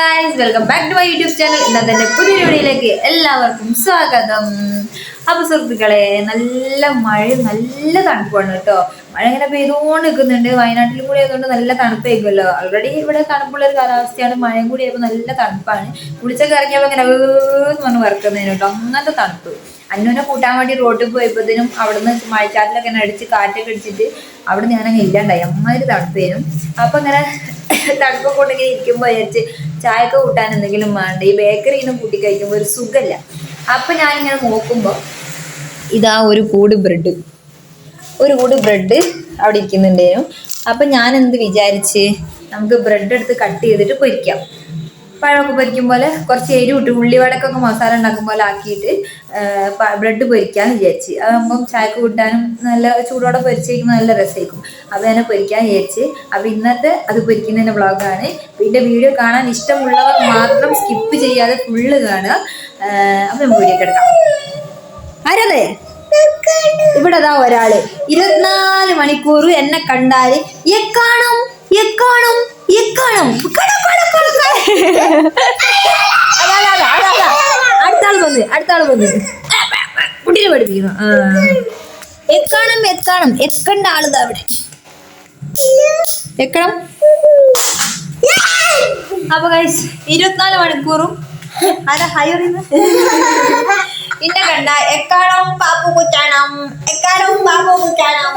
Guys welcome back to my YouTube channel ഇന്നത്തെ എന്റെ പുതിയ വീഡിയോയിലേക്ക് എല്ലാവർക്കും സ്വാഗതം. അപ്പൊ സുഹൃത്തുക്കളെ നല്ല മഴ നല്ല തണുപ്പാണ് കേട്ടോ. മഴ ഇങ്ങനെ പെയ്തുകൊണ്ട് നിൽക്കുന്നുണ്ട് വയനാട്ടിൽ കൂടി ആയതുകൊണ്ട് നല്ല തണുപ്പായിരിക്കുമല്ലോ. ഓൾറെഡി ഇവിടെ തണുപ്പുള്ള ഒരു കാലാവസ്ഥയാണ്. മഴയും കൂടി ആയപ്പോൾ നല്ല തണുപ്പാണ്. കുളിച്ചൊക്കെ ഇറങ്ങിയപ്പോൾ ഇങ്ങനെ ഏന്ന് പറഞ്ഞ് വറക്കുന്നതിന് കേട്ടോ. അങ്ങനത്തെ തണുപ്പ്. അന്നുവിനെ കൂട്ടാൻ വേണ്ടി റോഡിൽ പോയപ്പോഴത്തേനും അവിടുന്ന് മഴച്ചാറ്റിലൊക്കെ അടിച്ച് കാറ്റൊക്കെ അടിച്ചിട്ട് അവിടെ നിന്ന് ഞാനങ്ങ് ഇല്ലാണ്ടായി. അമ്മാതിരി തണുപ്പേനും. അപ്പൊ ഇങ്ങനെ തണുപ്പൊക്കെ കൊണ്ടിങ്ങനെ ഇരിക്കുമ്പോൾ വിചാരിച്ച് ചായക്ക് കൂട്ടാൻ എന്തെങ്കിലും വേണ്ട? ഈ ബേക്കറി നിന്ന് കൂട്ടി കഴിക്കുമ്പോൾ ഒരു സുഖമല്ല അപ്പൊ ഞാനിങ്ങനെ നോക്കുമ്പോൾ ഇതാ ഒരു കൂട് ബ്രെഡ് ഒരു കൂട് ബ്രെഡ് അവിടെ ഇരിക്കുന്നുണ്ടായിരുന്നു അപ്പം ഞാൻ എന്ത് വിചാരിച്ച്? നമുക്ക് ബ്രെഡ് എടുത്ത് കട്ട് ചെയ്തിട്ട് പൊരിക്കാം. പഴമൊക്കെ പൊരിക്കും പോലെ കുറച്ച് എരിവിട്ട് ഉള്ളിവടക്കൊക്കെ മസാല ഉണ്ടാക്കും പോലെ ആക്കിയിട്ട് ബ്രെഡ് പൊരിക്കാന്ന് വിചാരിച്ച്. അതാകുമ്പം ചായക്ക് കൂട്ടാനും നല്ല ചൂടോടെ പൊരിച്ചിരിക്കുമ്പോൾ നല്ല രസമായിരിക്കും അത് തന്നെ പൊരിക്കാൻ വിചാരിച്ച്. അപ്പം ഇന്നത്തെ അത് പൊരിക്കുന്നതിന്റെ വ്ളോഗാണ്. പിന്നെ വീഡിയോ കാണാൻ ഇഷ്ടമുള്ളവർ മാത്രം സ്കിപ്പ് ചെയ്യാതെ ഫുള്ള് കാണുക. അപ്പം നമുക്ക് വീഡിയോ കിടക്കാം ആരല്ലേ ഇവിടെ ഒരാൾ. ഇരുപത്തിനാല് മണിക്കൂർ എന്നെ കണ്ടാൽ. എക്കാണും എക്കാണും എക്കാണും കട, കട, കട, കട. അതാ, അതാ, അതാ, അതാ, അതാ. അടുത്ത ആൾ വന്ന് അടുത്ത ആൾ വന്ന് കുട്ടിയെ പഠിപ്പിക്കുന്നു. എക്കാണം എക്കാണം എക്കണ്ട ആളുത അവിടെ എക്കണം അപ്പൊ ഗൈസ് ഇരുപത്തിനാല് മണിക്കൂറും ആരാ ഹായ് പിന്നെ കണ്ട എക്കാണം പാപ്പു കുറ്റാണം എക്കാണം പാപ്പു കുറ്റാണം?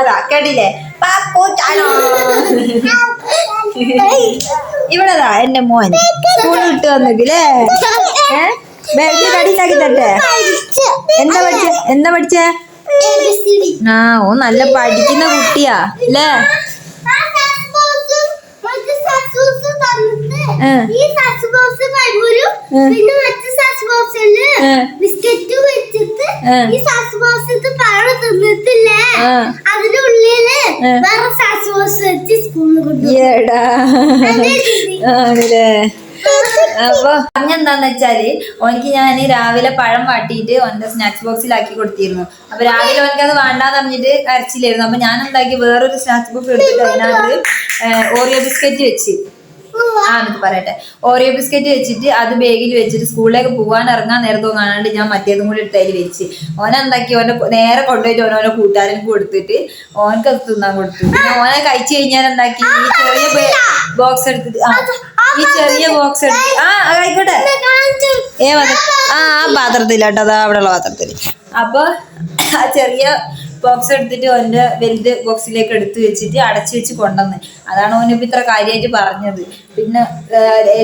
അതാ കേട്ടില്ലേ? പാപ്പു ചാണോ ഇവിടെതാ എന്റെ മോൻ. സ്കൂൾ വിട്ട് വന്നിട്ടില്ലേ? ബാഗ് കടിയിലാക്കി തട്ടെ. എന്താ പഠിച്ച? എന്താ പഠിച്ച? ആ ഓ നല്ല പഠിക്കുന്ന കുട്ടിയാ അല്ലേ. ഈ സസ് ഏ. പിന്നെ ബോക്സിൽ ബിസ്ക്കറ്റ് വെച്ചിട്ട് ഈ സസ് ബോക്സിൽ പഴം തിന്നിട്ടില്ലേ? ആ. അതിന്റെ ഉള്ളിൽ വേറെ സസ് ബോക്സ് വെച്ച് സ്കൂളിൽ കൊണ്ടു ഏടാ. ആണല്ലേ. അപ്പൊ പറഞ്ഞെന്താന്ന് വെച്ചാൽ ഓനിക്ക് ഞാൻ രാവിലെ പഴം വാട്ടിയിട്ട് ഓന്റെ സ്നാക്സ് ബോക്സിലാക്കി കൊടുത്തിരുന്നു. അപ്പൊ രാവിലെ ഓനക്ക് അത് വേണ്ടാന്ന് പറഞ്ഞിട്ട് അരച്ചില്ലായിരുന്നു. അപ്പൊ ഞാൻ എന്താക്കി വേറൊരു സ്നാക്സ് ബോക്സ് എടുത്തിട്ട് അതിനകത്ത് ഓറിയോ ബിസ്ക്കറ്റ് വെച്ച്. ആ എന്നിട്ട് പറയട്ടെ. ഓറിയോ ബിസ്ക്കറ്റ് വെച്ചിട്ട് അത് ബാഗിൽ വെച്ചിട്ട് സ്കൂളിലേക്ക് പോകാൻ ഇറങ്ങാൻ നേരത്തോ കാണാണ്ട് ഞാൻ മറ്റേതും കൂടി എടുത്ത് അതിൽ വെച്ച്. ഓനെന്താക്കി ഓനെ നേരെ കൊണ്ടുപോയിട്ട് ഓനോനെ കൂട്ടുകാരൻ കൊടുത്തിട്ട് ഓനക്ക് അത് തിന്നാൻ കൊടുത്തു. ഓനെ കഴിച്ചു കഴിഞ്ഞാൽ എന്താക്കി? ഈ ചെറിയ ബോക്സ് എടുത്തിട്ട് ആ ഈ ചെറിയ ബോക്സ് എടുത്ത് ആ ആയിക്കോട്ടെ. ഏ ആ ആ പാത്രത്തിലാട്ടോ അതാ അവിടെയുള്ള പാത്രത്തിൽ അപ്പൊ ആ ചെറിയ ബോക്സ് എടുത്തിട്ട് ഓന്റെ വലുത് ബോക്സിലേക്ക് എടുത്തു വെച്ചിട്ട് അടച്ചു വെച്ച് കൊണ്ടുവന്ന്. അതാണ് ഓനിപ്പോൾ ഇത്ര കാര്യമായിട്ട് പറഞ്ഞത്. പിന്നെ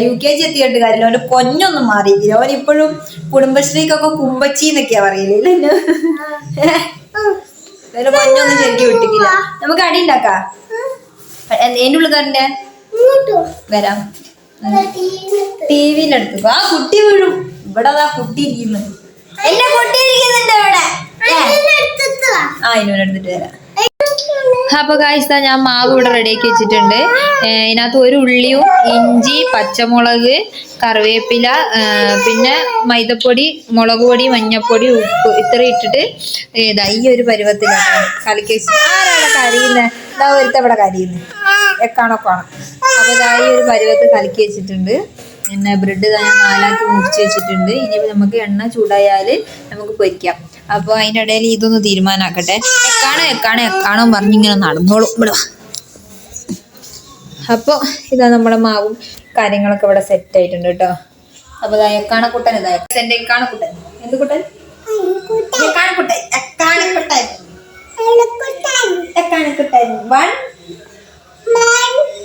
യു കെ ജി എത്തിയിട്ട് കാര്യമില്ല. ഓന്റെ കൊഞ്ഞൊന്നും മാറിയില്ല ഓൻ ഇപ്പോഴും കുടുംബശ്രീക്കൊക്കെ കുമ്പച്ചി എന്നൊക്കെയാ പറയില്ല വേറെ കൊഞ്ഞൊന്നും ശരിക്കും വിട്ടിക്കില്ല നമുക്ക് അടി ഉണ്ടാക്കാ. എന്റെ ഉള്ളിൽ തന്നെ. വരാം. ടി വിന്റെ അടുത്ത് ആ കുട്ടി വീഴും. ഇവിടെ അതാ കുട്ടി ഇരിക്കുന്നു എന്റെ കുട്ടി ഇരിക്കുന്നുണ്ട് ഇവിടെ അപ്പൊ കാഴ്ച ഞാൻ മാവ് ഇവിടെ റെഡിയാക്കി വെച്ചിട്ടുണ്ട്. ഇതിനകത്ത് ഒരു ഉള്ളിയും ഇഞ്ചി പച്ചമുളക് കറിവേപ്പില പിന്നെ മൈദപ്പൊടി മുളക് പൊടി മഞ്ഞപ്പൊടി ഉപ്പ് ഇത്ര ഇട്ടിട്ട് ഇതാ ഈ ഒരു പരുവത്തിലാണ് കലക്കി ആരാണ് കരിയുന്നത് ഇതാ ഇവിടെ കരയുന്നത് എക്കാണൊക്കാണ് അപ്പൊ ഇതാ ഈ ഒരു പരുവത്ത് കലക്കി വെച്ചിട്ടുണ്ട്. പിന്നെ ബ്രെഡ് ഞാൻ നാലാക്കി മുറിച്ച് വെച്ചിട്ടുണ്ട്. ഇനി നമുക്ക് എണ്ണ ചൂടായാൽ നമുക്ക് പൊരിക്കാം. അപ്പോൾ അതിന്റെ ഇടയിൽ ഇതൊന്ന് തീരുമാനാക്കട്ടെ. എക്കാണോ എക്കാണോ എക്കാണോ പറഞ്ഞിങ്ങനെ നടന്നോളൂ. ഇവിടെ അപ്പൊ ഇതാ നമ്മുടെ മാവും കാര്യങ്ങളൊക്കെ ഇവിടെ സെറ്റ് ആയിട്ടുണ്ട് കേട്ടോ. അപ്പൊ ഇതാ എക്കാണക്കുട്ടൻ ഇതാ എന്റെ എക്കാണക്കുട്ടൻ എന്ത് കുട്ടൻ? എക്കാണക്കുട്ടൻ എക്കാണക്കുട്ടൻ എക്കാണക്കുട്ടൻ one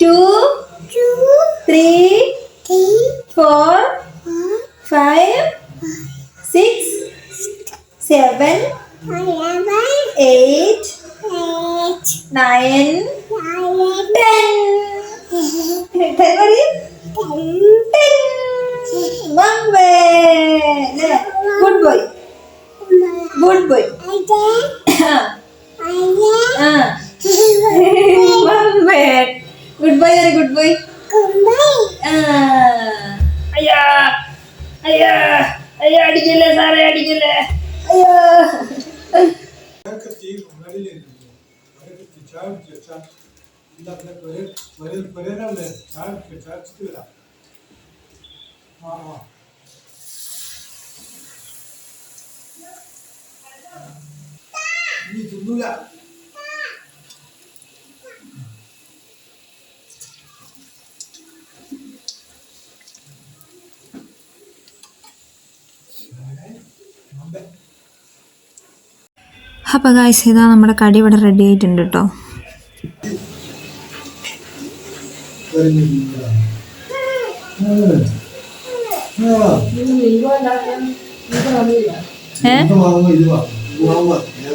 two three four five seven eight nine ten ten പറയും ten good boy good boy good boy very good boy അയ്യാ അയ്യാ അയ്യാ അടിക്കില്ലേ സാറേ അടിക്കില്ലേ അയ്യോ ഇല്ല, പിന്നെ ഒരു- ഒരു- ഒരേനാളല്ലേ? ചായ കുടിക്ക്, ചായ കുടിച്ചിട്ട് വരാം. ആ, ആ. ഇനി തിന്നൂല. അമ്പേ. അപ്പോൾ ഗായ്സ് ഇതാ നമ്മുടെ കടി ഇവിടെ റെഡി ആയിട്ടുണ്ട് കേട്ടോ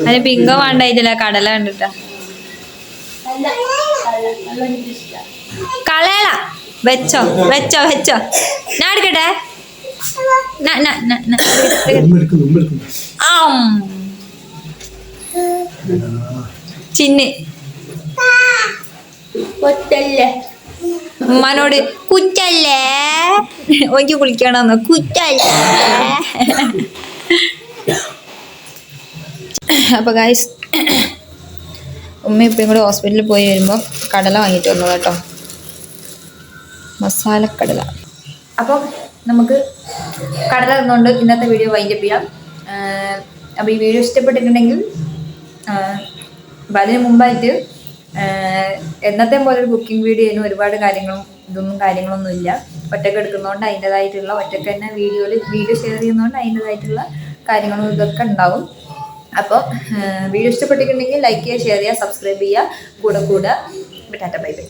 അതിന് പിങ്ക വേണ്ടായിട്ടില്ല കടല കണ്ടിട്ടാ. കളയല. വെച്ചോ വെച്ചോ വെച്ചോ. ഞാൻ എടുക്കട്ടെ. ആം. ചിന്ന്. ഉമ്മാനോട് കുറ്റല്ലേ? ഓക്കെ കുളിക്കണമെന്ന് കുറ്റല്ലേ? അപ്പോൾ ഗായ്സ് ഉമ്മ ഇപ്പം കൂടെ ഹോസ്പിറ്റലിൽ പോയി വരുമ്പോൾ കടല വാങ്ങിയിട്ട് വന്നു കേട്ടോ. കടല. അപ്പം നമുക്ക് കടല തന്നുകൊണ്ട് ഇന്നത്തെ വീഡിയോ വൈൻഡപ്പ് ചെയ്യാം. അപ്പോൾ ഈ വീഡിയോ ഇഷ്ടപ്പെട്ടിട്ടുണ്ടെങ്കിൽ അപ്പം അതിന് മുമ്പായിട്ട് എന്നത്തെ പോലെ ഒരു കുക്കിംഗ് വീഡിയോയിന് ഒരുപാട് കാര്യങ്ങളും ഇതൊന്നും കാര്യങ്ങളൊന്നും ഇല്ല ഒറ്റയ്ക്ക് എടുക്കുന്നതുകൊണ്ട് അതിന്റെതായിട്ടുള്ള ഒറ്റയ്ക്ക് തന്നെ വീഡിയോയിൽ വീഡിയോ ഷെയർ ചെയ്യുന്നതുകൊണ്ട് അതിന്റെതായിട്ടുള്ള കാര്യങ്ങളും ഇതൊക്കെ ഉണ്ടാവും. അപ്പോൾ വീഡിയോ ഇഷ്ടപ്പെട്ടിട്ടുണ്ടെങ്കിൽ ലൈക്ക് ചെയ്യുക ഷെയർ ചെയ്യുക സബ്സ്ക്രൈബ് ചെയ്യുക കൂടെ കൂടെ ടാറ്റ ബൈ ബൈ.